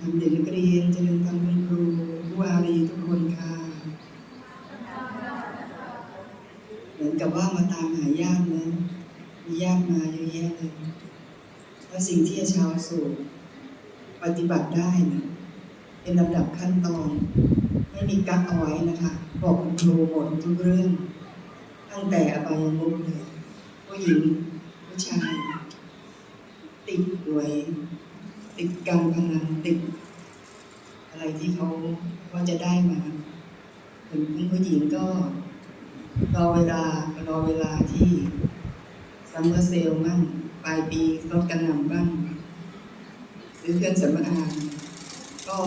ทำเด็กนักเรียนเจริญธรรมคุณครูผู้อารีทุกคนค่ะ เหมือนกับว่ามาตามหาญาตินะมีญาติมาเยอะแยะเลยแล้วสิ่งที่ชาวสูตรปฏิบัติได้นะเป็นลำดับขั้นตอน ไม่มีกักเอาไว้นะคะ บอกคุณครูหมดทุกเรื่อง ตั้งแต่อบายมุขเลยผู้หญิงผู้ชาย ติดหวย ติดการพนันติดอะไรที่เขาว่าจะได้มาถึงผู้หญิงก็รอเวลารอเวลาที่ซัมเมอร์เซลบ้างปลายปีลดกันหนำบ้างหรือเครื่องสำอางก็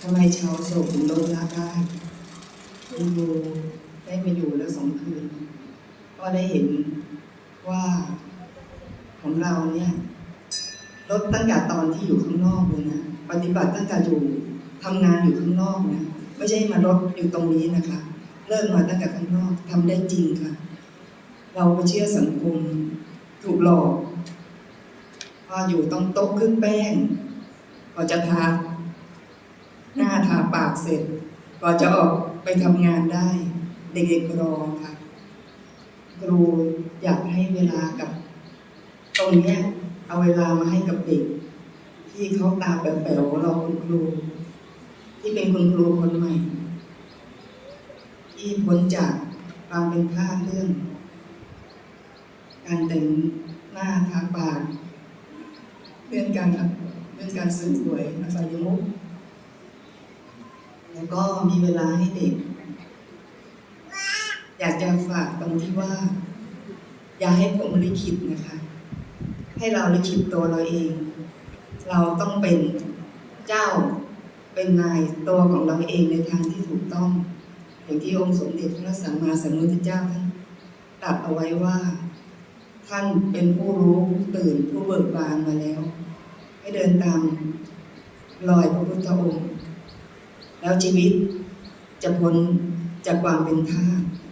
ทำไมชาวโศกถึงลดละได้คุณดูได้มาอยู่แล้วสองคืน ก็ได้เห็นว่าของเราเนี่ย ลดตั้งแต่ตอนที่อยู่ข้างนอกเลยนะปฏิบัติตั้งแต่อยู่ทำงานอยู่ข้างนอกนะไม่ใช่มาลดอยู่ตรงนี้นะคะเริ่มมาตั้งแต่ข้างนอกทำได้จริงค่ะ เราไปเชื่อสังคมถูกหลอกว่าอยู่ต้องโต๊ะเครื่องแป้งก็จะทาหน้าทาปากเสร็จก็จะออกไปทำงานได้ เด็กๆรอค่ะครูอยากให้เวลากับ ตรงเนี้ย เอาเวลามาให้กับเด็ก ที่เขาตาแป๋วๆรอคุณครู ที่เป็นคุณครูคนใหม่ ที่พ้นจากความเป็นข้าเรื่อง การแต่งหน้าทาปากเรื่องการเรื่องการซื้อหวยอบายมุกแล้วก็มีเวลาให้เด็ก อยากจะฝากตรงที่ว่า อย่าให้ผมลิขิตนะคะ ให้เราลิขิตตัวเราเอง เราต้องเป็นเจ้าเป็นนายตัวของเราเองในทางที่ถูกต้อง อย่างที่องค์สมเด็จพระสัมมาสัมพุทธเจ้าท่านตรัสเอาไว้ว่า ท่านเป็นผู้รู้ผู้ตื่นผู้เบิกบานมาแล้ว ให้เดินตามรอยพระพุทธองค์ แล้วชีวิตจะพ้นจากความเป็นทาส